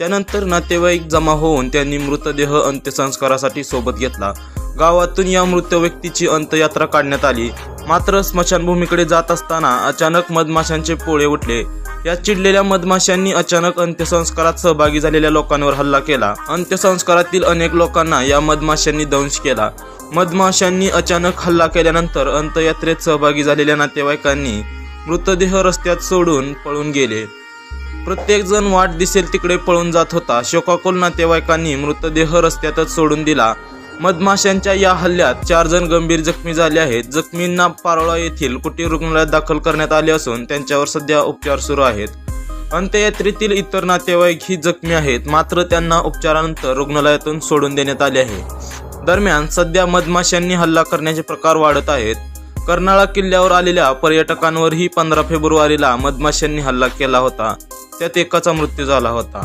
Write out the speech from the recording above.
त्यानंतर नातेवाईक जमा होऊन त्यांनी मृतदेह अंत्यसंस्कारासाठी सोबत घेतला. गावातून या मृत व्यक्तीची अंत्ययात्रा काढण्यात आली. मात्र स्मशानभूमीकडे जात असताना अचानक मधमाशांचे पोळे उठले. या चिडलेल्या मधमाशांनी अचानक अंत्यसंस्कारात सहभागी झालेल्या लोकांवर हल्ला केला. अंत्यसंस्कारातील अनेक लोकांना या मधमाशांनी दंश केला. मधमाशांनी अचानक हल्ला केल्यानंतर अंत्ययात्रेत सहभागी झालेल्या नातेवाईकांनी मृतदेह रस्त्यात सोडून पळून गेले. प्रत्येकजण वाट दिसेल तिकडे पळून जात होता. शोकाकुल नातेवाईकांनी मृतदेह रस्त्यातच सोडून दिला. मधमाशांच्या या हल्ल्यात चार जण गंभीर जखमी झाले आहेत. जखमींना पारोळा येथील कुटीर रुग्णालयात दाखल करण्यात आले असून त्यांच्यावर सध्या उपचार सुरू आहेत. अंत्ययात्रेतील इतर नातेवाईक ही जखमी आहेत. मात्र त्यांना उपचारानंतर रुग्णालयातून सोडून देण्यात आले आहे. दरम्यान सध्या मधमाशांनी हल्ला करण्याचे प्रकार वाढत आहेत. कर्नाळा किल्ल्यावर आलेल्या पर्यटकांवरही पंधरा फेब्रुवारीला मधमाशांनी हल्ला केला होता. त्यात एकाचा मृत्यू झाला होता.